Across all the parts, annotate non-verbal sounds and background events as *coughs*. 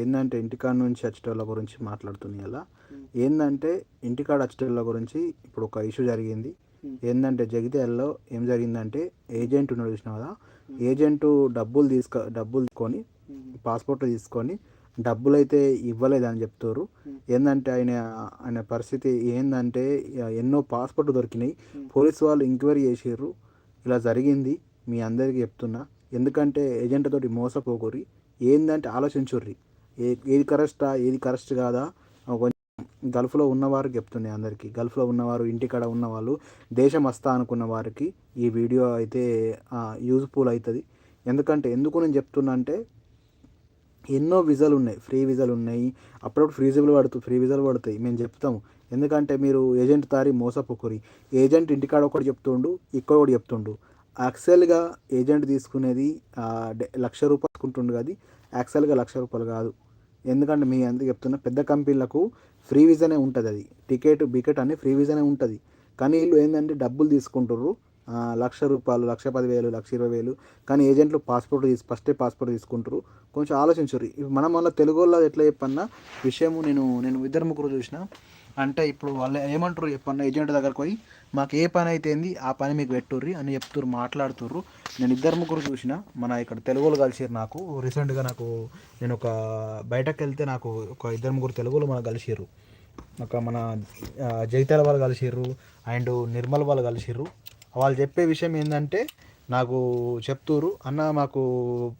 ఏంటంటే ఇంటికాడ నుంచి వచ్చేటోళ్ళ గురించి మాట్లాడుతుంది అలా ఏంటంటే ఇంటికాడ వచ్చేటోళ్ళ గురించి ఇప్పుడు ఒక ఇష్యూ జరిగింది. ఏంటంటే జగిత్యాలలో ఏం జరిగిందంటే ఏజెంట్ ఉన్నాడు చూసిన కదా. ఏజెంట్ డబ్బులు తీసుకు డబ్బులు తీసుకొని పాస్పోర్ట్ తీసుకొని డబ్బులు అయితే ఇవ్వలేదని చెప్తారు ఏంటంటే ఆయన ఆయన పరిస్థితి ఏంటంటే ఎన్నో పాస్పోర్ట్ దొరికినాయి. పోలీసు వాళ్ళు ఎంక్వైరీ చేసారు ఇలా జరిగింది. మీ అందరికీ చెప్తున్నా. ఎందుకంటే ఏజెంట్ తోటి మోసపోకూరి ఏందంటే ఆలోచించుర్రి. ఏ ఏది కరెస్టా ఏది కరెక్ట్ కాదా? కొంచెం గల్ఫ్లో ఉన్నవారు చెప్తున్నాయి అందరికీ. గల్ఫ్లో ఉన్నవారు ఇంటికాడ ఉన్నవాళ్ళు దేశం వస్తా అనుకున్న వారికి ఈ వీడియో అయితే యూజ్ఫుల్ అవుతుంది ఎందుకంటే ఎందుకు నేను చెప్తున్నా అంటే ఎన్నో విజాలు ఉన్నాయి. ఫ్రీ విజాలు ఉన్నాయి. అప్పుడప్పుడు ఫ్రీ విజాలు ఫ్రీ విజాలు పడతాయి. మేము చెప్తాము. ఎందుకంటే మీరు ఏజెంట్ తారి మోసపోకురి. ఏజెంట్ ఇంటికాడ ఒకటి చెప్తుండు ఇక్కడ ఒకటి చెప్తుండు. యాక్చువల్గా ఏజెంట్ తీసుకునేది లక్ష రూపాయలు తీసుకుంటుండు అది యాక్చువల్గా లక్ష రూపాయలు కాదు. ఎందుకంటే మీ అందుకు చెప్తున్నా పెద్ద కంపెనీలకు ఫ్రీ విజనే ఉంటుంది అది. టికెట్ బికెట్ అన్ని ఫ్రీ విజనే ఉంటుంది. కానీ వీళ్ళు ఏంటంటే డబ్బులు తీసుకుంటారు లక్ష రూపాయలు లక్ష పదివేలు లక్ష ఇరవై వేలు. కానీ ఏజెంట్లు పాస్పోర్ట్ తీసి ఫస్టే పాస్పోర్ట్ తీసుకుంటారు కొంచెం ఆలోచించరు మనం వల్ల తెలుగు వాళ్ళు ఎట్లా చెప్పన్నా విషయము నేను నేను ఇద్దరు ముగ్గురు చూసిన అంటే ఇప్పుడు వాళ్ళు ఏమంటారు చెప్పన్న ఏజెంట్ దగ్గరకు పోయి మాకు ఏ పని అయితే ఏంది ఆ పని మీకు పెట్టుర్రి అని చెప్తుర్రు మాట్లాడుతుర్రు. నేను ఇద్దరు ముగ్గురు చూసిన మన ఇక్కడ తెలుగులో కలిసిరు నాకు. రీసెంట్గా నాకు నేను ఒక బయటకు వెళ్తే నాకు ఒక ఇద్దరు ముగ్గురు తెలుగులో మనకు కలిసిర్రు. ఒక మన జగిత్యాల వాళ్ళు కలిసిర్రు అండ్ నిర్మల్ వాళ్ళు కలిసిర్రు. వాళ్ళు చెప్పే విషయం ఏంటంటే నాకు చెప్తుర్రు అన్న మాకు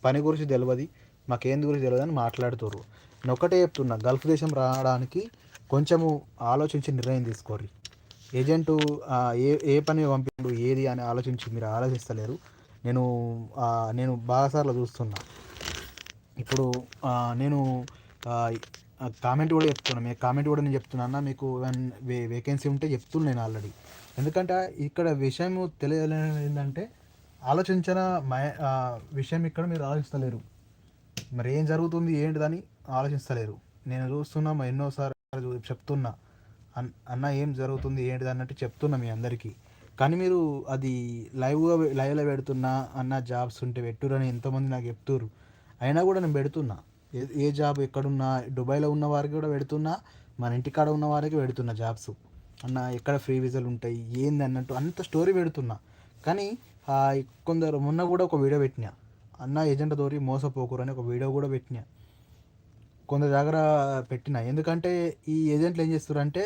పని గురించి తెలియదు మాకేంది గురించి తెలియదు అని మాట్లాడుతుర్రు. నేను ఒకటే చెప్తున్నా గల్ఫ్ దేశం రావడానికి కొంచెము ఆలోచించి నిర్ణయం తీసుకోర్రి. ఏజెంటు ఏ ఏ పని పంపిండు ఏది అని ఆలోచించి మీరు ఆలోచిస్తలేరు. నేను నేను బాగాసార్లు చూస్తున్నా. ఇప్పుడు నేను కామెంట్ కూడా చెప్తున్నా. కామెంట్ కూడా నేను చెప్తున్నా మీకు వే వేకెన్సీ ఉంటే చెప్తున్నాను నేను ఆల్రెడీ. ఎందుకంటే ఇక్కడ విషయం తెలియలేదు ఏంటంటే ఆలోచించిన విషయం ఇక్కడ మీరు ఆలోచిస్తలేరు. మరి ఏం జరుగుతుంది ఏంటిదని ఆలోచిస్తలేరు. నేను చూస్తున్నా ఎన్నోసార్లు చెప్తున్నా. అన్న ఏం జరుగుతుంది ఏంటిది అన్నట్టు చెప్తున్నా మీ అందరికీ. కానీ మీరు అది లైవ్గా లైవ్లో పెడుతున్నా అన్న జాబ్స్ ఉంటే పెట్టురని ఎంతోమంది నాకు చెప్తుర్రు. అయినా కూడా నేను పెడుతున్నా. ఏ ఏ జాబ్ ఎక్కడున్నా దుబాయ్లో ఉన్న వారికి కూడా పెడుతున్నా మన ఇంటికాడ ఉన్న వారికి పెడుతున్నా జాబ్స్. అన్న ఎక్కడ ఫ్రీ వీజాలు ఉంటాయి ఏంది అన్నట్టు అంత స్టోరీ పెడుతున్నా. కానీ కొందరు మొన్న కూడా ఒక వీడియో పెట్టినా. అన్న ఏజెంట్ దోరి మోసపోకూరు అని ఒక వీడియో కూడా పెట్టినా. కొందరు దగ్గర పెట్టిన. ఎందుకంటే ఈ ఏజెంట్లు ఏం చేస్తారంటే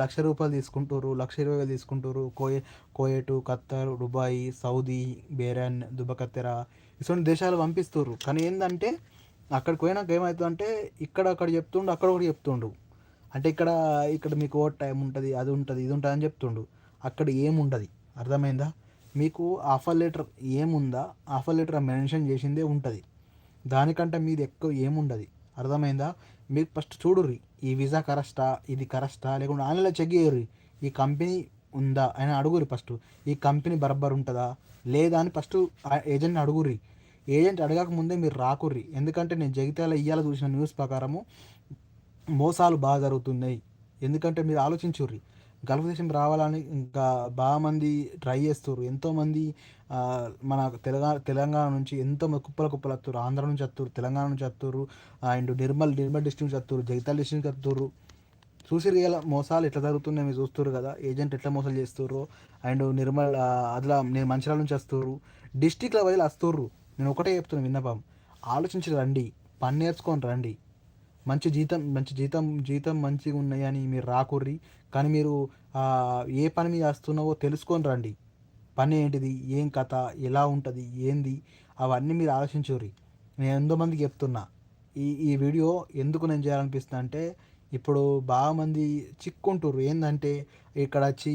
లక్ష రూపాయలు తీసుకుంటారు లక్ష ఇరవై వేలు తీసుకుంటారు. కోయే కోయేటు ఖత్తర్ దుబాయ్ సౌదీ బేరాన్ దుబకత్తెర ఇటువంటి దేశాలు పంపిస్తారు. కానీ ఏంటంటే అక్కడికి పోయినాక ఏమవుతుందంటే ఇక్కడ అక్కడ చెప్తుండు అక్కడ ఒకటి చెప్తుండు. అంటే ఇక్కడ ఇక్కడ మీకు ఓ టైం ఉంటుంది అది ఉంటుంది ఇది ఉంటుంది అని చెప్తుండు. అక్కడ ఏముండదు? అర్థమైందా? మీకు ఆఫర్ లెటర్ ఏముందా? ఆఫర్ లెటర్ మెన్షన్ చేసిందే ఉంటుంది. దానికంటే మీది ఎక్కువ ఏముండదు? అర్థమైందా? మీరు ఫస్ట్ చూడుర్రి ఈ వీసా కరెస్టా ఇది కరెస్టా లేకుంటే ఆన్లైన్లో చెక్ చేయర్రి ఈ కంపెనీ ఉందా అని అడుగురి ఫస్ట్. ఈ కంపెనీ బరబ్బర్ ఉంటుందా? లేదా అని ఫస్ట్ ఏజెంట్ని అడుగుర్రి. ఏజెంట్ అడగక ముందే మీరు రాకుర్రి. ఎందుకంటే నేను జగిత్యాల ఇయ్యాల చూసిన న్యూస్ ప్రకారము మోసాలు బాగా జరుగుతున్నాయి. ఎందుకంటే మీరు ఆలోచించుర్రి. గల్ఫ్ దేశం రావాలని ఇంకా బాగా మంది ట్రై చేస్తారు ఎంతోమంది మన తెలంగాణ తెలంగాణ నుంచి ఎంతో కుప్పల కుప్పలు వస్తారు ఆంధ్ర నుంచి వస్తారు తెలంగాణ నుంచి వస్తారు అండ్ నిర్మల్ నిర్మల్ డిస్ట్రిక్ట్ నుంచి వస్తారు జగిత్యాల డిస్ట్రిక్ట్ నుంచి వస్తారు చూసి రియల్ మోసాలు ఎట్లా జరుగుతున్నాయి మీరు చూస్తారు కదా ఏజెంట్ ఎట్లా మోసాలు చేస్తారు అండ్ నిర్మల్ అదిలా నేను మంచిర్యాల నుంచి వస్తారు డిస్టిక్ల వదిలి వస్తారు నేను ఒకటే చెప్తున్నాను విన్నపం. ఆలోచించి రండి పని నేర్చుకొని రండి. మంచి జీతం మంచి జీతం జీతం మంచిగా ఉన్నాయని మీరు రాకుర్రి. కానీ మీరు ఏ పని మీద వస్తున్నావో తెలుసుకొని రండి. పని ఏంటిది? ఏం కథ? ఎలా ఉంటుంది? ఏంది? అవన్నీ మీరు ఆలోచించుర్రి. నేను ఎంతో మందికి చెప్తున్నా. ఈ ఈ వీడియో ఎందుకు నేను చేయాలనిపిస్తుంది అంటే ఇప్పుడు బాగా మంది చిక్కుంటుర్రు. ఏంటంటే ఇక్కడ వచ్చి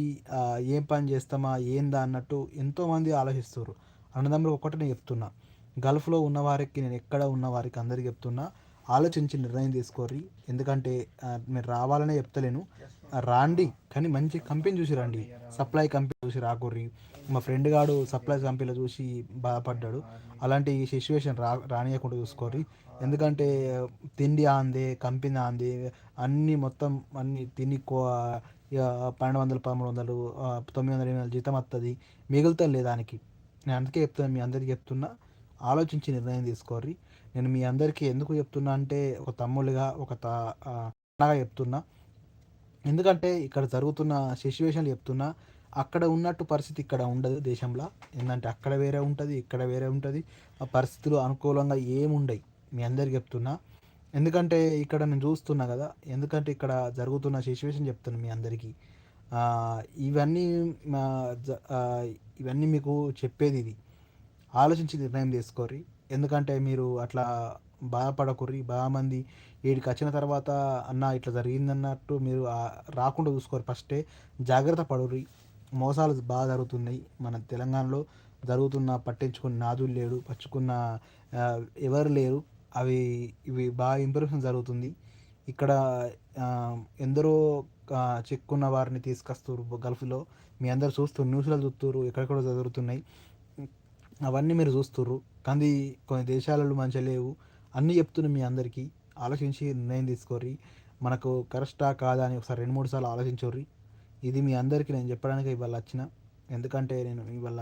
ఏం పని చేస్తామా? ఏందా? అన్నట్టు ఎంతోమంది ఆలోచిస్తారు అన్నదమ్ములు ఒకటి నేను చెప్తున్నా. గల్ఫ్లో ఉన్నవారికి నేను ఎక్కడ ఉన్నవారికి అందరికి అందరికీ చెప్తున్నా. ఆలోచించి నిర్ణయం తీసుకోర్రి. ఎందుకంటే మీరు రావాలనే చెప్తలేను. రాండి కానీ మంచి కంపెనీ చూసి రండి. సప్లై కంపెనీ చూసి రాకుర్రి. మా ఫ్రెండ్ గాడు సప్లై కంపెనీలో చూసి బాధపడ్డాడు. అలాంటి సిచ్యువేషన్ రా రానియకుండా చూసుకోర్రి. ఎందుకంటే తిండి ఆందే కంపెనీ ఆందే అన్నీ మొత్తం అన్ని తిని పన్నెండు వందలు పదమూడు వందలు తొమ్మిది వందల ఎనిమిది జీతం వస్తుంది మిగులుతుంది లేదానికి నేను అందుకే చెప్తున్నా మీ అందరికీ చెప్తున్నా ఆలోచించి నిర్ణయం తీసుకోర్రి. నేను మీ అందరికీ ఎందుకు చెప్తున్నా అంటే ఒక తమ్ముడిగా ఒక తా అన్నగా చెప్తున్నా. ఎందుకంటే ఇక్కడ జరుగుతున్న సిచ్యువేషన్లు చెప్తున్నా అక్కడ ఉన్నట్టు పరిస్థితి ఇక్కడ ఉండదు దేశంలో. ఏంటంటే అక్కడ వేరే ఉంటుంది ఇక్కడ వేరే ఉంటుంది. ఆ పరిస్థితులు అనుకూలంగా ఏముండయి మీ అందరికి చెప్తున్నా. ఎందుకంటే ఇక్కడ నేను చూస్తున్నా కదా ఎందుకంటే ఇక్కడ జరుగుతున్న సిచ్యువేషన్ చెప్తున్నా మీ అందరికీ. ఇవన్నీ మా ఇవన్నీ మీకు చెప్పేది ఇది. ఆలోచించి నిర్ణయం తీసుకోరి ఎందుకంటే మీరు అట్లా బాధపడకుర్రి బాగా మంది వీడికి వచ్చిన తర్వాత అన్న ఇట్లా జరిగిందన్నట్టు మీరు రాకుండా చూసుకోరు. ఫస్టే జాగ్రత్త పడుర్రి. మోసాలు బాగా జరుగుతున్నాయి. మన తెలంగాణలో జరుగుతున్న పట్టించుకున్న నాదులు లేడు పచ్చుకున్న ఎవరు లేరు. అవి ఇవి బాగా ఇంప్రూవ్మెంట్ జరుగుతుంది. ఇక్కడ ఎందరో చెక్కున్న చిక్కున్న వారిని తీసుకొస్తారు గల్ఫ్లో. మీ అందరు చూస్తారు న్యూస్లో చూస్తారు ఎక్కడెక్కడ జరుగుతున్నాయి. అవన్నీ మీరు చూస్తుర్రు. కానీ కొన్ని దేశాలలో మంచిగా లేవు. అన్నీ చెప్తున్నా మీ అందరికీ ఆలోచించి నిర్ణయం తీసుకోర్రి. మనకు కరెక్టా కాదా అని ఒకసారి రెండు మూడు సార్లు ఆలోచించోర్రి. ఇది మీ అందరికీ నేను చెప్పడానికి ఇవాళ వచ్చిన. ఎందుకంటే నేను ఇవాళ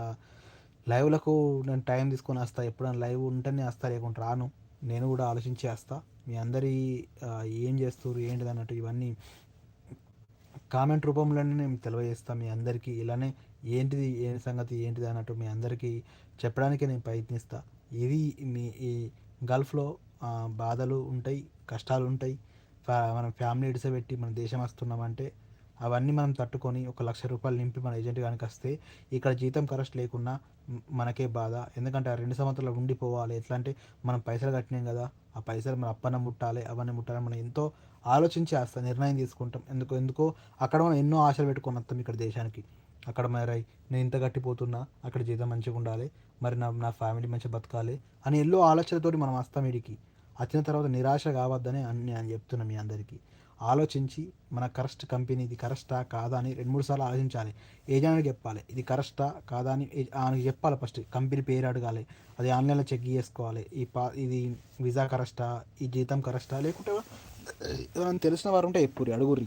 లైవ్లకు నేను టైం తీసుకొని వస్తా. ఎప్పుడైనా లైవ్ ఉంటేనే వస్తా లేకుంటే రాను. నేను కూడా ఆలోచించి వస్తా. మీ అందరి ఏం చేస్తారు ఏంటిది అన్నట్టు ఇవన్నీ కామెంట్ రూపంలోనే నేను తెలియజేస్తాను మీ అందరికీ. ఇలానే ఏంటిది ఏ సంగతి ఏంటిది అన్నట్టు మీ అందరికీ చెప్పడానికి నేను ప్రయత్నిస్తా. ఇది మీ ఈ గల్ఫ్లో బాధలు ఉంటాయి కష్టాలు ఉంటాయి. ఫ్యా మనం ఫ్యామిలీ ఇడిసబెట్టి మన దేశం వస్తున్నామంటే అవన్నీ మనం తట్టుకొని ఒక లక్ష రూపాయలు నింపి మన ఏజెంట్ కనుక వస్తే ఇక్కడ జీతం కరెక్ట్ లేకున్నా మనకే బాధ. ఎందుకంటే ఆ రెండు సంవత్సరాలు ఉండిపోవాలి. ఎట్లా అంటే మనం పైసలు కట్టినాం కదా ఆ పైసలు మన అప్పన్న ముట్టాలి అవన్నీ ముట్టాలి మనం ఎంతో ఆలోచించి వేస్తాం నిర్ణయం తీసుకుంటాం. ఎందుకు ఎందుకో అక్కడ మనం ఎన్నో ఆశలు పెట్టుకొని వస్తాం ఇక్కడ దేశానికి. అక్కడ మరి నేను ఇంత గట్టిపోతున్నా అక్కడ జీతం మంచిగా ఉండాలి. మరి నా నా ఫ్యామిలీ మంచిగా బతకాలి అని ఎల్లో ఆలోచనతోటి మనం వస్తాం వీడికి వచ్చిన తర్వాత నిరాశ కావద్దని అని నేను చెప్తున్నా మీ అందరికీ. ఆలోచించి మన కరెక్ట్ కంపెనీ ఇది కరెక్టా కాదా అని రెండు మూడు సార్లు ఆలోచించాలి. ఏజెంట్కి చెప్పాలి? ఇది కరెక్టా కాదా అని ఆయనకి చెప్పాలి ఫస్ట్. కంపెనీ పేరు అడగాలి. అది ఆన్లైన్లో చెక్ చేసుకోవాలి. ఈ పా ఇది వీసా కరెక్టా ఈ జీతం కరెక్టా లేకుంటే ఎవరైనా తెలిసిన వారు ఉంటే ఎప్పుడు అడుగుర్రి.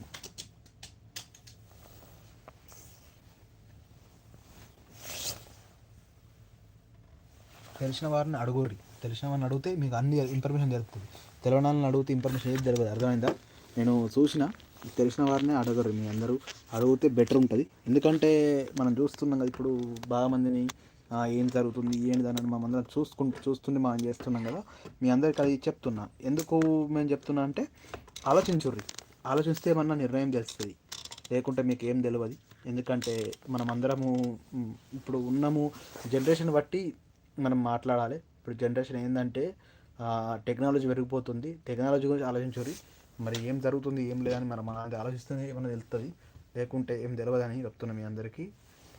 తెలిసిన వారిని అడుగుర్రి. తెలిసిన వారిని అడిగితే మీకు అన్ని ఇన్ఫర్మేషన్ దొరుకుతుంది తెలియని వాళ్ళని అడిగితే ఇన్ఫర్మేషన్ ఏది జరగదు అర్థమైందా? నేను చూసిన తెలిసిన వారిని అడగరు మీ అందరూ అడిగితే బెటర్ ఉంటుంది. ఎందుకంటే మనం చూస్తున్నాం కదా ఇప్పుడు బాగా మందిని ఏం జరుగుతుంది ఏంటి అని మనం అందరం చూసుకుంటూ చూస్తుంటే మనం చేస్తున్నాం కదా. మీ అందరికి అది చెప్తున్నా. ఎందుకు మేము చెప్తున్నా అంటే ఆలోచించుర్రి. ఆలోచిస్తే ఏమన్నా నిర్ణయం తెలుస్తుంది. లేకుంటే మీకు ఏం తెలియదు ఎందుకంటే మనం అందరము ఇప్పుడు ఉన్నాము. జనరేషన్ బట్టి మనం మాట్లాడాలి. ఇప్పుడు జనరేషన్ ఏంటంటే టెక్నాలజీ పెరిగిపోతుంది. టెక్నాలజీ గురించి ఆలోచించరు. మరి ఏం జరుగుతుంది ఏం లేదని మనం అది ఆలోచిస్తేనే ఏమైనా తెలుస్తుంది లేకుంటే ఏం తెలియదని చెప్తున్నా మీ అందరికీ.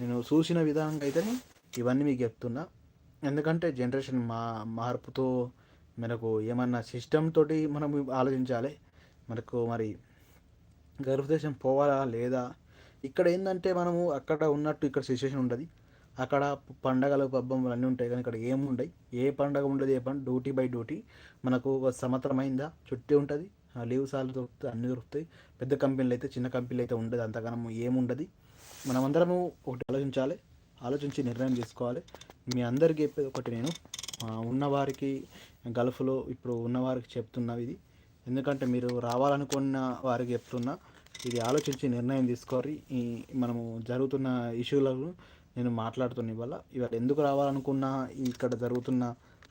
నేను చూసిన విధానంగా అయితేనే ఇవన్నీ మీకు చెప్తున్నా. ఎందుకంటే జనరేషన్ మా మార్పుతో మనకు ఏమన్నా సిస్టమ్ తోటి మనం ఆలోచించాలి. మనకు మరి గర్భదేశం పోవాలా లేదా? ఇక్కడ ఏంటంటే మనము అక్కడ ఉన్నట్టు ఇక్కడ సిచ్యువేషన్ ఉండదు. అక్కడ పండగలు పబ్బం అన్నీ ఉంటాయి. కానీ ఇక్కడ ఏముండయి. ఏ పండగ ఉండదు ఏ పండుగ. Duty by duty. మనకు ఒక సంవత్సరం అయిందా? చుట్టి ఉంటుంది. లీవ్ సార్లు దొరుకుతాయి అన్నీ దొరుకుతాయి. పెద్ద కంపెనీలు అయితే చిన్న కంపెనీలు అయితే ఉండదు. అంతగానం ఏముండదు. మనమందరము ఒకటి ఆలోచించాలి. ఆలోచించి నిర్ణయం తీసుకోవాలి మీ అందరికీ చెప్పేది ఒకటి నేను. ఉన్నవారికి గల్ఫ్లో ఇప్పుడు ఉన్నవారికి చెప్తున్నా ఇది. ఎందుకంటే మీరు రావాలనుకున్న వారికి చెప్తున్నా. ఇది ఆలోచించి నిర్ణయం తీసుకోవాలి ఈ మనము జరుగుతున్న ఇష్యూలను నేను మాట్లాడుతున్న ఇవాళ. ఇవాళ ఎందుకు రావాలనుకున్నా ఇక్కడ జరుగుతున్న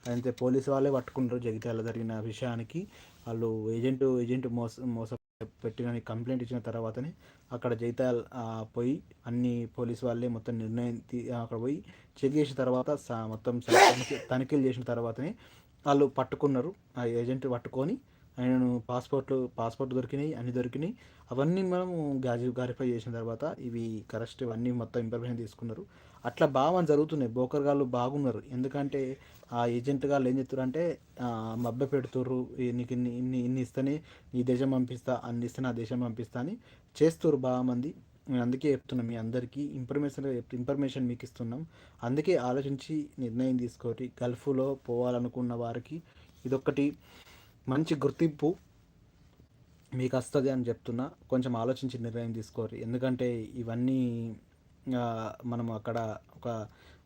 అయితే పోలీసు వాళ్ళే పట్టుకుంటారు జగిత్యాల జరిగిన విషయానికి. వాళ్ళు ఏజెంట్ ఏజెంట్ మోస మోస పెట్టిన కంప్లైంట్ ఇచ్చిన తర్వాతనే అక్కడ జైతాల్ పోయి అన్ని పోలీసు వాళ్ళే మొత్తం నిర్ణయం తీ- అక్కడ పోయి చెక్ చేసిన తర్వాత స- మొత్తం తనిఖీలు చేసిన తర్వాతనే వాళ్ళు పట్టుకున్నారు. ఆ ఏజెంట్ పట్టుకొని ఆయనను పాస్పోర్ట్లు పాస్పోర్ట్ దొరికినాయి అన్ని దొరికినాయి. అవన్నీ మనం గాజి గారిఫై చేసిన తర్వాత ఇవి కరెక్ట్ ఇవన్నీ మొత్తం ఇన్ఫర్మేషన్ తీసుకున్నారు. అట్లా బాగా జరుగుతున్నాయి. బోకర్ గాళ్ళు బాగున్నారు. ఎందుకంటే ఆ ఏజెంట్ గాళ్ళు ఏం చెప్తారు అంటే మబ్బ పెడుతుర్రు. నీకు ఇన్ని ఇన్ని ఇన్ని ఇస్తేనే ఈ దేశం పంపిస్తా అన్ని ఇస్తేనే ఆ దేశం పంపిస్తా అని చేస్తారు బాగా మంది. నేను అందుకే చెప్తున్నాం మీ అందరికీ ఇన్ఫర్మేషన్ ఇన్ఫర్మేషన్ మీకు ఇస్తున్నాం. అందుకే ఆలోచించి నిర్ణయం తీసుకోరి గల్ఫ్లో పోవాలనుకున్న వారికి ఇదొక్కటి. మంచి గుర్తింపు మీకు వస్తుంది అని చెప్తున్నా. కొంచెం ఆలోచించి నిర్ణయం తీసుకోరు ఎందుకంటే ఇవన్నీ మనం అక్కడ ఒక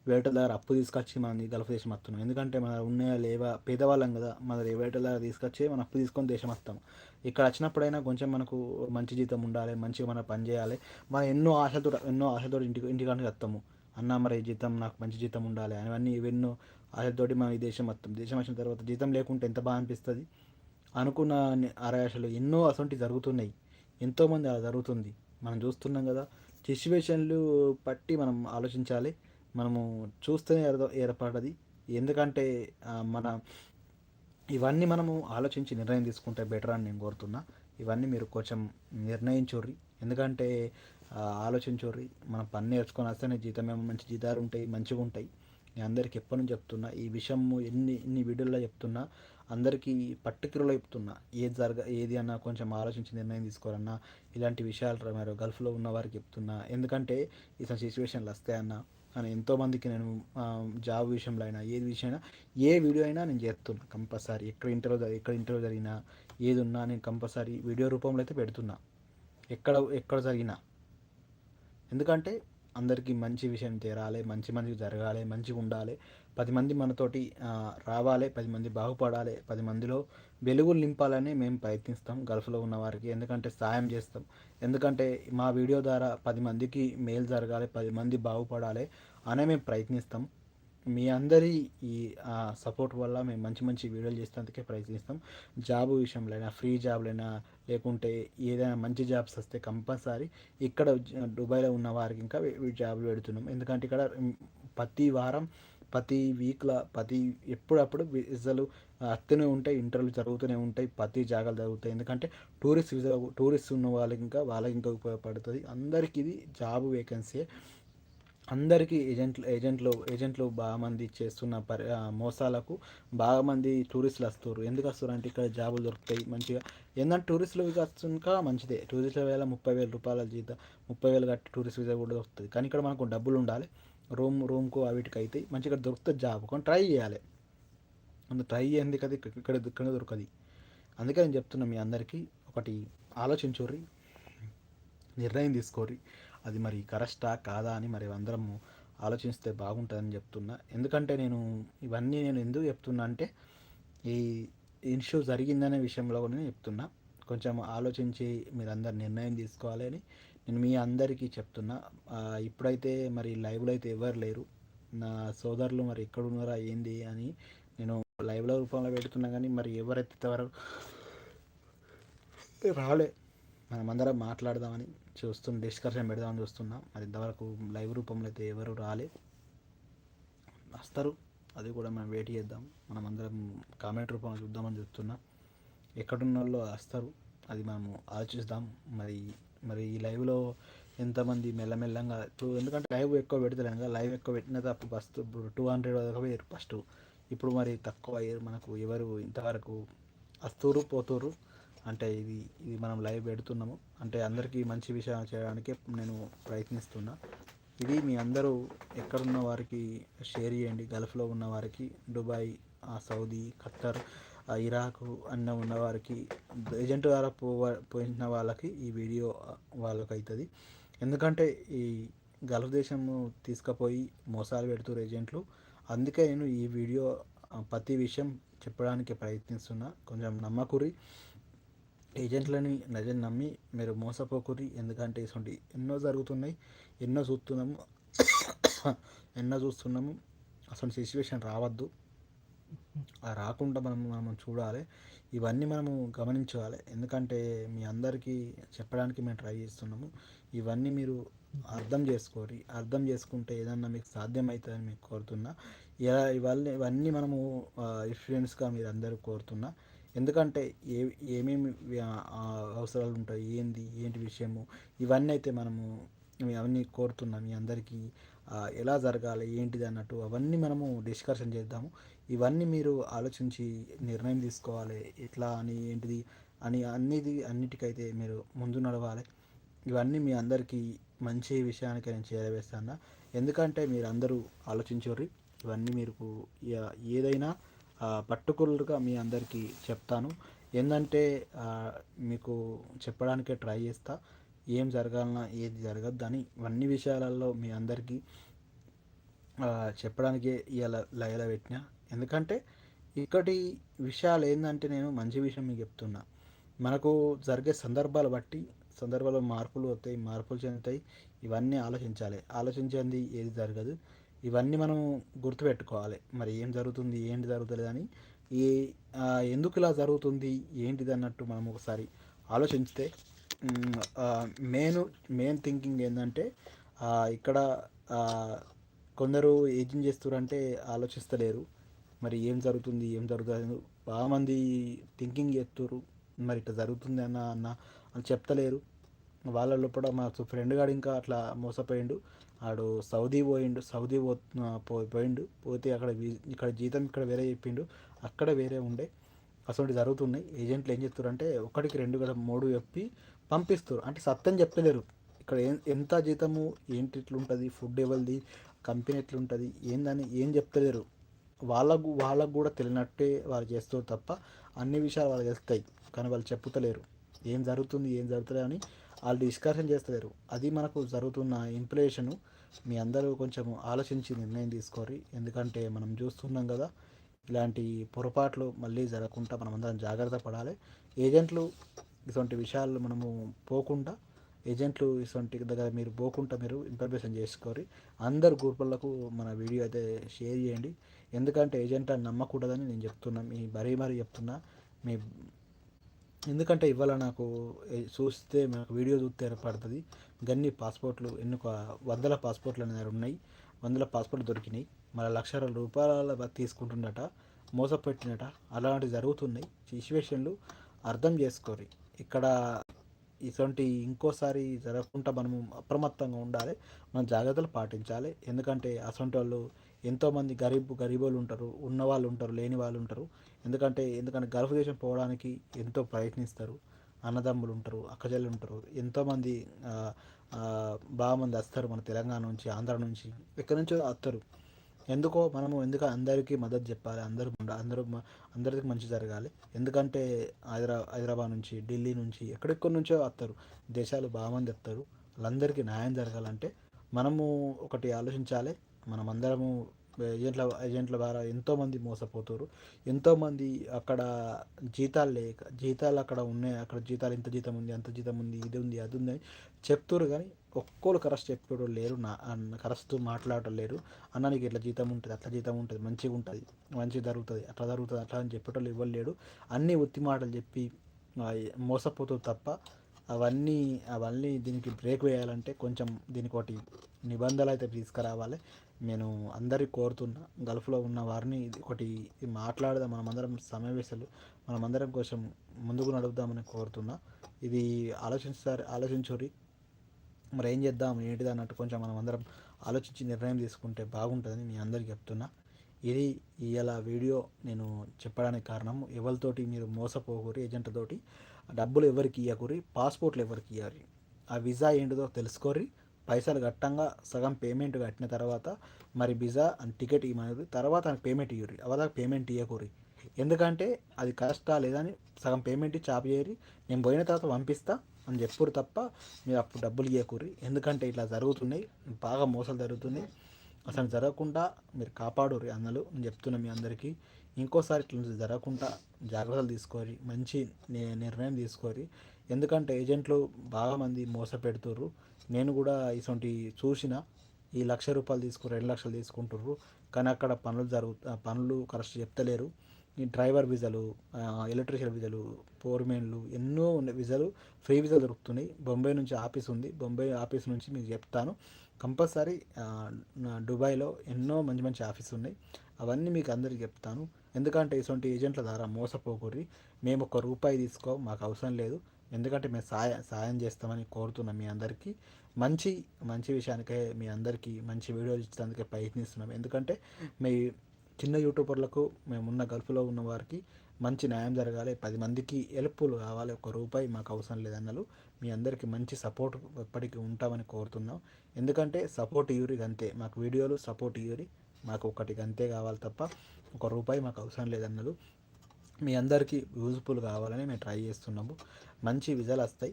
వేట దగ్గర అప్పు తీసుకొచ్చి మనం ఈ గల్ఫ్ దేశం వస్తున్నాం ఎందుకంటే మన ఉన్నాయా లేవా పేదవాళ్ళం కదా మన వేట దగ్గర తీసుకొచ్చి మనం అప్పు తీసుకొని దేశం వస్తాం ఇక్కడ వచ్చినప్పుడైనా కొంచెం మనకు మంచి జీతం ఉండాలి మంచిగా మనం పని చేయాలి. మనం ఎన్నో ఆశతో ఎన్నో ఆశతో ఇంటికి ఇంటికాడికి వస్తాము అన్న మరి జీతం నాకు మంచి జీతం ఉండాలి అవన్నీ ఇవన్నో ఆశతోటి మనం ఈ దేశం వస్తాం దేశం వచ్చిన తర్వాత జీతం లేకుంటే ఎంత బాగా అనిపిస్తుంది? అనుకున్న ఆరాశలు ఎన్నో అసొంటి జరుగుతున్నాయి. ఎంతోమంది అలా జరుగుతుంది. మనం చూస్తున్నాం కదా సిచ్యువేషన్లు పట్టి మనం ఆలోచించాలి. మనము చూస్తేనే ఏర్పడది. ఎందుకంటే మన ఇవన్నీ మనము ఆలోచించి నిర్ణయం తీసుకుంటే బెటర్ అని నేను కోరుతున్నా. ఇవన్నీ మీరు కొంచెం నిర్ణయించుర్రి. ఎందుకంటే ఆలోచించుర్రి. మనం పని నేర్చుకొని వస్తేనే జీతం ఏమో మంచి జీతాలు ఉంటాయి మంచిగా ఉంటాయి నేను అందరికి ఎప్పటి నుంచి చెప్తున్నా ఈ విషయం ఎన్ని ఎన్ని వీడియోల్లో చెప్తున్నా అందరికీ పర్టికులర్ చెప్తున్నా ఏది జరగ ఏది అన్నా కొంచెం ఆలోచించి నిర్ణయం తీసుకోవాలన్నా ఇలాంటి విషయాలు మరి గల్ఫ్లో ఉన్న వారికి చెప్తున్నా. ఎందుకంటే ఇతని సిచ్యువేషన్లు వస్తాయన్నా అని ఎంతోమందికి నేను జాబ్ విషయంలో అయినా ఏది విషయం అయినా ఏ వీడియో అయినా నేను చేస్తున్నా కంపల్సరీ. ఎక్కడ ఇంటర్వ్యూ ఎక్కడ ఇంటర్వ్యూ జరిగినా ఏది ఉన్నా నేను కంపల్సరీ వీడియో రూపంలో అయితే పెడుతున్నా. ఎక్కడ ఎక్కడ జరిగినా. ఎందుకంటే అందరికీ మంచి విషయం చేరాలి మంచి మంచి జరగాలి మంచిగా ఉండాలి. పది మంది మనతోటి రావాలి పది మంది బాగుపడాలి పది మందిలో వెలుగులు నింపాలని మేము ప్రయత్నిస్తాం గల్ఫ్లో ఉన్న వారికి. ఎందుకంటే సాయం చేస్తాం. ఎందుకంటే మా వీడియో ద్వారా పది మందికి మేలు జరగాలి పది మంది బాగుపడాలి అనే మేము ప్రయత్నిస్తాం. మీ అందరి ఈ సపోర్ట్ వల్ల మేము మంచి మంచి వీడియోలు చేసేందుకే ప్రయత్నిస్తాం. జాబ్ విషయంలో అయినా ఫ్రీ జాబ్లైనా లేకుంటే ఏదైనా మంచి జాబ్స్ వస్తే కంపల్సరీ ఇక్కడ దుబాయ్లో ఉన్న వారికి ఇంకా జాబ్లు పెడుతున్నాం. ఎందుకంటే ఇక్కడ ప్రతి వారం ప్రతి వీక్లో ప్రతి ఎప్పుడప్పుడు విజలు అత్తనే ఉంటాయి. ఇంటర్వ్యూలు జరుగుతూనే ఉంటాయి. ప్రతి జాగాలు జరుగుతాయి. ఎందుకంటే టూరిస్ట్ విజా టూరిస్ట్ ఉన్న వాళ్ళకి ఇంకా వాళ్ళకి ఇంకా ఉపయోగపడుతుంది. అందరికీ ఇది జాబ్ వేకెన్సీ. అందరికీ ఏజెంట్లు ఏజెంట్లు ఏజెంట్లు బాగా మంది చేస్తున్న పరి మోసాలకు బాగా మంది టూరిస్టులు వస్తారు ఎందుకు వస్తారు అంటే ఇక్కడ జాబులు దొరుకుతాయి మంచిగా. ఏంటంటే టూరిస్టులు ఇంకా మంచిదే. టూరిస్టుల వేళ ముప్పై వేల రూపాయల జీతం ముప్పై వేలు కట్టి టూరిస్ట్ వీసా కూడా దొరుకుతుంది. కానీ ఇక్కడ మనకు డబ్బులు ఉండాలి. రూమ్ రూమ్కు వీటికి అయితే మంచిగా దొరుకుతుంది జాబ్. కానీ ట్రై చేయాలి. అందు ట్రై చేయండి కదా ఇక్కడ ఇక్కడ దొరకది. అందుకే నేను చెప్తున్నా మీ అందరికీ ఒకటి ఆలోచించుర్రి నిర్ణయం తీసుకోర్రి. అది మరి కరెక్టా కాదా అని మరి అందరం ఆలోచిస్తే బాగుంటుందని చెప్తున్నా. ఎందుకంటే నేను ఇవన్నీ నేను ఎందుకు చెప్తున్నా అంటే ఈ ఇష్యూ జరిగిందనే విషయంలో కూడా నేను చెప్తున్నా. కొంచెం ఆలోచించి మీరందరు నిర్ణయం తీసుకోవాలి అని నేను మీ అందరికీ చెప్తున్నా. ఇప్పుడైతే మరి లైవ్లో అయితే ఎవరు లేరు. నా సోదరులు మరి ఎక్కడ ఉన్నారా ఏంది అని నేను లైవ్లో రూపంలో పెడుతున్నా కానీ మరి ఎవరైతే ఇంతవరకు రాలే అందరం మాట్లాడదామని చూస్తున్న డిస్కషన్ పెడదామని చూస్తున్నా. మరి ఇంతవరకు లైవ్ రూపంలో అయితే ఎవరు రాలే. వస్తారు. అది కూడా మనం వెయిట్ చేద్దాం. మనం అందరం కామెంట్ రూపంలో చూద్దామని చూస్తున్నా. ఎక్కడున్న వాళ్ళు వస్తారు. అది మనము ఆలోచిస్తాం మరి మరి ఈ లైవ్లో ఎంతమంది మెల్లమెల్లంగా ఇప్పుడు ఎందుకంటే లైవ్ ఎక్కువ పెడతలేం కదా లైవ్ ఎక్కువ పెట్టిన తప్పు ఫస్ట్ ఇప్పుడు టూ హండ్రెడ్ వరకు పోయారు ఫస్ట్ ఇప్పుడు మరి తక్కువ అయ్యారు మనకు ఎవరు ఇంతవరకు వస్తురు పోతురు అంటే ఇది ఇది మనం లైవ్ పెడుతున్నాము. అంటే అందరికీ మంచి విషయాలు చేయడానికి నేను ప్రయత్నిస్తున్నా. ఇది మీ అందరూ ఎక్కడున్న వారికి షేర్ చేయండి. గల్ఫ్లో ఉన్న వారికి దుబాయ్ ఆ సౌదీ ఖత్తర్ ఇరాక్ అన్న ఉన్నవారికి ఏజెంట్ ద్వారా పో పోయిన వాళ్ళకి ఈ వీడియో వాళ్ళకి అవుతుంది ఎందుకంటే ఈ గల్ఫ్ దేశము తీసుకుపోయి మోసాలు పెడుతున్నారు ఏజెంట్లు. అందుకే నేను ఈ వీడియో ప్రతి విషయం చెప్పడానికి ప్రయత్నిస్తున్నా. కొంచెం నమ్మకురి ఏజెంట్లని నిజం నమ్మి మీరు మోసపోకురి ఎందుకంటే ఇటువంటి ఎన్నో జరుగుతున్నాయి ఎన్నో చూస్తున్నాము *coughs* ఎన్నో చూస్తున్నాము. అసలు సిచ్యువేషన్ రావద్దు. రాకుండా మనం మనం చూడాలి. ఇవన్నీ మనము గమనించాలి. ఎందుకంటే మీ అందరికీ చెప్పడానికి మేము ట్రై చేస్తున్నాము. ఇవన్నీ మీరు అర్థం చేసుకోరి అర్థం చేసుకుంటే ఏదన్నా మీకు సాధ్యమవుతుందని మీకు కోరుతున్నా. ఇలా ఇవన్నీ ఇవన్నీ మనము ఇన్ఫ్లుయెన్స్గా మీరు అందరూ కోరుతున్నా. ఎందుకంటే ఏ ఏమేమి అవసరాలు ఉంటాయి ఏంది ఏంటి విషయము ఇవన్నీ అయితే మనము అవన్నీ కోరుతున్నాం. మీ అందరికీ ఎలా జరగాలి ఏంటిది అన్నట్టు అవన్నీ మనము డిస్కషన్ చేద్దాము. ఇవన్నీ మీరు ఆలోచించి నిర్ణయం తీసుకోవాలి. ఎట్లా అని ఏంటిది అని అన్నిది అన్నిటికైతే మీరు ముందు నడవాలి. ఇవన్నీ మీ అందరికీ మంచి విషయానికి నేను చేరవేస్తాను ఎందుకంటే మీరు అందరూ ఆలోచించరు ఇవన్నీ మీరు ఏదైనా పర్టికులర్గా మీ అందరికీ చెప్తాను. ఏంటంటే మీకు చెప్పడానికే ట్రై చేస్తా. ఏం జరగాలన్నా ఏది జరగద్దని. ఇవన్నీ విషయాలలో మీ అందరికీ చెప్పడానికే ఇలా లయల పెట్టిన. ఎందుకంటే ఇక్కడి విషయాలు ఏంటంటే నేను మంచి విషయం మీకు చెప్తున్నా. మనకు జరిగే సందర్భాలు బట్టి సందర్భాలు మార్పులు వస్తాయి మార్పులు చెందుతాయి. ఇవన్నీ ఆలోచించాలి. ఆలోచించింది ఏది జరగదు. ఇవన్నీ మనం గుర్తుపెట్టుకోవాలి. మరి ఏం జరుగుతుంది ఏంటి జరుగుతుంది అని. ఈ ఎందుకు ఇలా జరుగుతుంది ఏంటిది అన్నట్టు మనం ఒకసారి ఆలోచిస్తే మెయిన్ మెయిన్ థింకింగ్ ఏంటంటే ఇక్కడ కొందరు ఏం చేస్తారంటే ఆలోచిస్తలేరు. మరి ఏం జరుగుతుంది ఏం జరుగుతుంది బాగా మంది థింకింగ్ చేస్తారు మరి ఇట్లా జరుగుతుంది అన్న అన్న అని చెప్తలేరు. వాళ్ళ లోపల మా ఫ్రెండ్ గాడు ఇంకా అట్లా మోసపోయిండు. ఆడు సౌదీ పోయిండు సౌదీ పో పోయిండు. పోతే అక్కడ ఇక్కడ జీతం ఇక్కడ వేరే చెప్పిండు. అక్కడ వేరే ఉండే. అసలు జరుగుతున్నాయి. ఏజెంట్లు ఏం చేస్తారు ఒకటికి రెండు కదా మూడు చెప్పి పంపిస్తారు అంటే సత్యం చెప్పలేరు. ఇక్కడ ఏం ఎంత జీతము ఏంటి ఇట్లుంటుంది ఫుడ్ ఎవరిది కంపెనీ ఎట్లుంటుంది ఏందని ఏం చెప్తలేరు. వాళ్ళకు వాళ్ళకు కూడా తెలియనట్టే వాళ్ళు చేస్తారు తప్ప అన్ని విషయాలు వాళ్ళకి తెలుస్తాయి కానీ వాళ్ళు చెప్పుతలేరు. ఏం జరుగుతుంది ఏం జరుగుతుంది అని వాళ్ళు డిస్కషన్ చేస్తలేరు. అది మనకు జరుగుతున్న ఇన్ఫ్లేషన్ మీ అందరూ కొంచెం ఆలోచించి నిర్ణయం తీసుకోరి ఎందుకంటే మనం చూస్తున్నాం కదా ఇలాంటి పొరపాట్లు మళ్ళీ జరగకుండా మనం అందరం జాగ్రత్త పడాలి. ఏజెంట్లు ఇటువంటి విషయాలు మనము పోకుండా ఏజెంట్లు ఇటువంటి దగ్గర మీరు పోకుండా మీరు ఇన్ఫర్మేషన్ చేసుకోరి. అందరు గ్రూపులకు మన వీడియో అయితే షేర్ చేయండి. ఎందుకంటే ఏజెంట్ అని నమ్మకూడదని నేను చెప్తున్నా మీ మరీ మరీ చెప్తున్నా. మీ ఎందుకంటే ఇవాళ నాకు చూస్తే మనకు వీడియో చూస్తే ఏర్పడుతుంది. గన్ని పాస్పోర్ట్లు ఎన్ని వందల పాస్పోర్ట్లు అనేది ఉన్నాయి. వందల పాస్పోర్ట్లు దొరికినాయి. మళ్ళీ లక్షల రూపాయల తీసుకుంటుండట మోసపెట్టినట అలాంటివి జరుగుతున్నాయి. సిచ్యువేషన్లు అర్థం చేసుకోరు. ఇక్కడ ఇటువంటి ఇంకోసారి జరగకుండా మనము అప్రమత్తంగా ఉండాలి. మనం జాగ్రత్తలు పాటించాలి. ఎందుకంటే అటువంటి వాళ్ళు ఎంతోమంది గరీబ్ గరీబులు ఉంటారు ఉన్న వాళ్ళు ఉంటారు లేని వాళ్ళు ఉంటారు. ఎందుకంటే ఎందుకంటే గల్ఫ్ దేశం పోవడానికి ఎంతో ప్రయత్నిస్తారు. అన్నదమ్ములు ఉంటారు అక్కచెల్లు ఉంటారు. ఎంతోమంది బాగా మంది వస్తారు మన తెలంగాణ నుంచి ఆంధ్ర నుంచి. ఎక్కడి నుంచో వస్తారు. ఎందుకో మనము ఎందుకు అందరికీ మద్దతు చెప్పాలి? అందరూ అందరూ అందరికి అందరికీ మంచి జరగాలి. ఎందుకంటే హైదరా హైదరాబాద్ నుంచి ఢిల్లీ నుంచి ఎక్కడెక్కడి నుంచో వస్తారు. దేశాలు బాగా మంది వస్తారు వాళ్ళందరికీ న్యాయం జరగాలంటే మనము ఒకటి ఆలోచించాలి. మనం అందరము ఏజెంట్ల ఏజెంట్ల ద్వారా ఎంతోమంది మోసపోతారు. ఎంతోమంది అక్కడ జీతాలు లేక జీతాలు అక్కడ ఉన్నాయి. అక్కడ జీతాలు ఇంత జీతం ఉంది అంత జీతం ఉంది ఇది ఉంది అది ఉంది అని చెప్తారు కానీ ఒక్కోరు కరెక్ట్ చెప్పేటోళ్ళు లేరు నా కరెక్ట్ మాట్లాడటం లేరు. అన్న నీకు ఇట్లా జీతం ఉంటుంది? అట్లా జీతం ఉంటుంది. మంచిగా ఉంటుంది. మంచిగా జరుగుతుంది. అట్లా జరుగుతుంది. అట్లా అని చెప్పేటోళ్ళు ఇవ్వలేడు లేడు అన్నీ ఒత్తి మాటలు చెప్పి మోసపోతుంది తప్ప అవన్నీ అవన్నీ దీనికి బ్రేక్ వేయాలంటే కొంచెం దీనికి ఒకటి నిబంధనలు అయితే తీసుకురావాలి. నేను అందరికి కోరుతున్నా గల్ఫ్లో ఉన్న వారిని ఇది ఒకటి మాట్లాడదాం. మనమందరం సమావేశాలు మనమందరం కోసం ముందుకు నడుపుదామని కోరుతున్నా. ఇది ఆలోచించారు ఆలోచించురి. మరి ఏం చేద్దాం ఏంటిది అన్నట్టు కొంచెం మనం అందరం ఆలోచించి నిర్ణయం తీసుకుంటే బాగుంటుందని మీ అందరికి చెప్తున్నా. ఇది ఇలా వీడియో నేను చెప్పడానికి కారణం. ఎవరితోటి మీరు మోసపోకూరి ఏజెంట్ తోటి డబ్బులు ఎవరికి ఇవ్వకూరి పాస్పోర్ట్లు ఎవరికి ఇవ్వాలి ఆ వీసా ఏంటిదో తెలుసుకోరి. పైసలు కట్టంగా సగం పేమెంట్ కట్టిన తర్వాత మరి వీసా అండ్ టికెట్ ఇవ్వమనేది తర్వాత పేమెంట్ ఇవ్వరు అవదాకా పేమెంట్ ఇవ్వకూరి ఎందుకంటే అది కష్టా లేదని సగం పేమెంట్ ఇచ్చి ఆపేయరి నేను పోయిన తర్వాత పంపిస్తా. అని చెప్పురు తప్ప మీరు అప్పుడు డబ్బులు ఇవ్వకూరి ఎందుకంటే ఇట్లా జరుగుతున్నాయి బాగా మోసాలు జరుగుతున్నాయి. అసలు జరగకుండా మీరు కాపాడుర్రి అన్నలు నేను చెప్తున్నా మీ అందరికీ. ఇంకోసారి ఇట్లా జరగకుండా జాగ్రత్తలు తీసుకోరి మంచి నిర్ణయం తీసుకోరి ఎందుకంటే ఏజెంట్లు బాగా మంది మోసపెడుతుర్రు. నేను కూడా ఇటువంటి చూసిన ఈ లక్ష రూపాయలు తీసుకు రెండు లక్షలు తీసుకుంటుర్రు. కానీ అక్కడ పనులు జరుగు ఆ పనులు కరెక్ట్ చెప్తలేరు. ఈ డ్రైవర్ విజలు ఎలక్ట్రీషియన్ విజలు పోర్మెన్లు ఎన్నో ఉన్న విజలు ఫ్రీ విజలు దొరుకుతున్నాయి. బొంబాయి నుంచి ఆఫీస్ ఉంది. బొంబాయి ఆఫీస్ నుంచి మీకు చెప్తాను. కంపల్సరీ దుబాయ్లో ఎన్నో మంచి మంచి ఆఫీస్ ఉన్నాయి. అవన్నీ మీకు అందరికీ చెప్తాను. ఎందుకంటే ఇటువంటి ఏజెంట్ల ద్వారా మోసపోకూరి మేము ఒక రూపాయి తీసుకో మాకు అవసరం లేదు. ఎందుకంటే మేము సాయ సాయం చేస్తామని కోరుతున్నాం మీ అందరికీ. మంచి మంచి విషయానికే మీ అందరికీ మంచి వీడియోలు ఇచ్చడానికి ప్రయత్నిస్తున్నాం. ఎందుకంటే మీ చిన్న యూట్యూబర్లకు మేమున్న గల్ఫ్లో ఉన్న వారికి మంచి న్యాయం జరగాలి. పది మందికి హెల్ప్ఫుల్ కావాలి. ఒక రూపాయి మాకు అవసరం లేదన్నలు మీ అందరికీ మంచి సపోర్ట్ ఎప్పటికీ ఉంటామని కోరుతున్నాం. ఎందుకంటే సపోర్ట్ ఇవ్వరి అంతే మాకు వీడియోలు సపోర్ట్ ఇవ్వరి మాకు ఒకటి అంతే కావాలి తప్ప ఒక రూపాయి మాకు అవసరం లేదన్నలు మీ అందరికీ యూజ్ఫుల్ కావాలని మేము ట్రై చేస్తున్నాము. మంచి విజలు వస్తాయి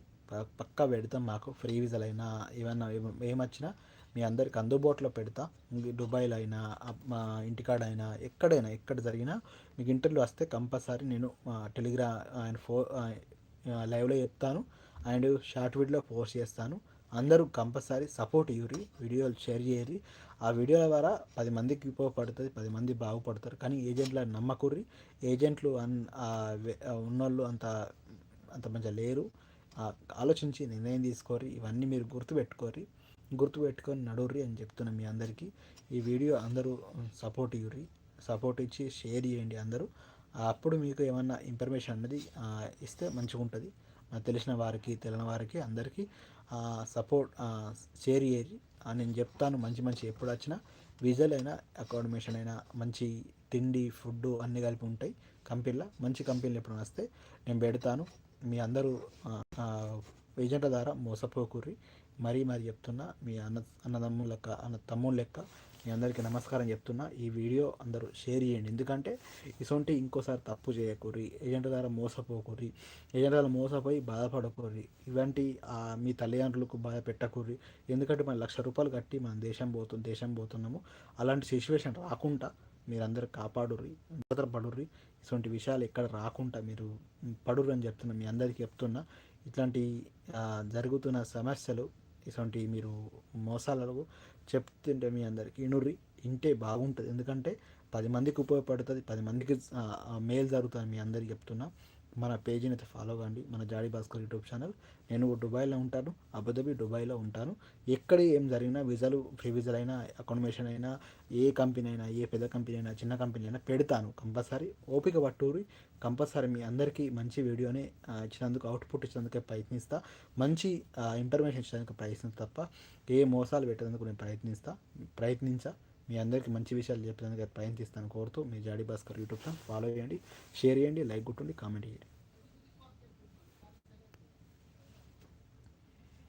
పక్కా పెడతాం మాకు. ఫ్రీ విజలు అయినా ఏమన్నా ఏమొచ్చినా మీ అందరికి అందుబాటులో పెడతా. దుబాయ్లో అయినా మా ఇంటికాడ అయినా ఎక్కడైనా ఎక్కడ జరిగినా మీకు ఇంటర్వ్యూ వస్తే కంపల్సరీ నేను టెలిగ్రా ఆయన ఫో లైవ్లో చెప్తాను. అండ్ షార్ట్ వీడియోలో పోస్ట్ చేస్తాను. అందరూ కంపల్సరీ సపోర్ట్ ఇవ్వరి వీడియోలు షేర్ చేయరి ఆ వీడియోల ద్వారా పది మందికి ఉపయోగపడుతుంది పది మంది బాగుపడతారు. కానీ ఏజెంట్ల నమ్మకుర్రి. ఏజెంట్లు అన్ ఉన్నోళ్ళు అంత అంత మంచిగా లేరు. ఆ ఆలోచించి నిర్ణయం తీసుకోరి ఇవన్నీ మీరు గుర్తుపెట్టుకోరి గుర్తుపెట్టుకొని నడుర్రి అని చెప్తున్నా మీ అందరికీ. ఈ వీడియో అందరూ సపోర్ట్ ఇవ్వరి సపోర్ట్ ఇచ్చి షేర్ చేయండి అందరూ. అప్పుడు మీకు ఏమన్నా ఇన్ఫర్మేషన్ అన్నది ఇస్తే మంచిగా ఉంటుంది. నాకు తెలిసిన వారికి తెలియని వారికి అందరికీ సపోర్ట్ షేర్ చేయరి నేను చెప్తాను మంచి మంచి ఎప్పుడు వచ్చినా. విజల్ అయినా అకామిడేషన్ అయినా మంచి తిండి ఫుడ్ అన్నీ కలిపి ఉంటాయి. కంపెనీలో మంచి కంపెనీలు ఎప్పుడు వస్తే నేను పెడతాను. మీ అందరూ ఏజెంట్ల ద్వారా మోసపోకూరి మరీ మరి చెప్తున్నా మీ అన్న అన్నదమ్ముల లెక్క అన్న తమ్ముళ్ళ లెక్క మీ అందరికీ నమస్కారం చెప్తున్నా. ఈ వీడియో అందరూ షేర్ చేయండి. ఎందుకంటే ఇసొంటి ఇంకోసారి తప్పు చేయకూరి ఏజెంట్ ద్వారా మోసపోకూరి ఏజెంట్ ద్వారా మోసపోయి బాధపడకూరి ఇలాంటి మీ తల్లిదండ్రులకు బాధ పెట్టకూరి ఎందుకంటే మనం లక్ష రూపాయలు కట్టి మనం దేశం పోతు దేశం పోతున్నాము. అలాంటి సిచ్యువేషన్ రాకుండా మీరందరూ కాపాడుర్రి భద్రపడుర్రి. ఇటువంటి విషయాలు ఎక్కడ రాకుండా మీరు పడుర్రి అని చెప్తున్నా మీ అందరికీ చెప్తున్నా. ఇట్లాంటి జరుగుతున్న సమస్యలు ఇటువంటి మీరు మోసాలకు చెప్తుంటే మీ అందరికీ ఇనుర్రి ఇంటే బాగుంటుంది. ఎందుకంటే పది మందికి ఉపయోగపడుతుంది పది మందికి మేలు జరుగుతుంది మీ అందరికి చెప్తున్నా. మన పేజీని అయితే ఫాలో కండి. మన జాడీ భాస్కర్ యూట్యూబ్ ఛానల్ నేను దుబాయ్లో ఉంటాను. అబుదాబి దుబాయ్లో ఉంటాను. ఎక్కడ ఏం జరిగినా విజాలు ఫ్రీ విజాలు అయినా అకామిడేషన్ అయినా ఏ కంపెనీ అయినా ఏ పెద్ద కంపెనీ అయినా చిన్న కంపెనీ అయినా పెడతాను. కంపల్సరీ ఓపిక పట్టూరి కంపల్సరీ మీ అందరికీ మంచి వీడియోని ఇచ్చినందుకు అవుట్పుట్ ఇచ్చినందుకే ప్రయత్నిస్తా. మంచి ఇన్ఫర్మేషన్ ఇచ్చడానికి ప్రయత్నిస్తా తప్ప ఏ మోసాలు పెట్టేందుకు నేను ప్రయత్నిస్తా. ప్రయత్నించా. మీ అందరికీ మంచి విషయాలు చెప్పడానికి ప్రయత్నిస్తాను కోరుతూ మీ Jadi Bhaskar YouTube channel follow చేయండి షేర్ చేయండి లైక్ కొట్టండి కామెంట్ చేయండి.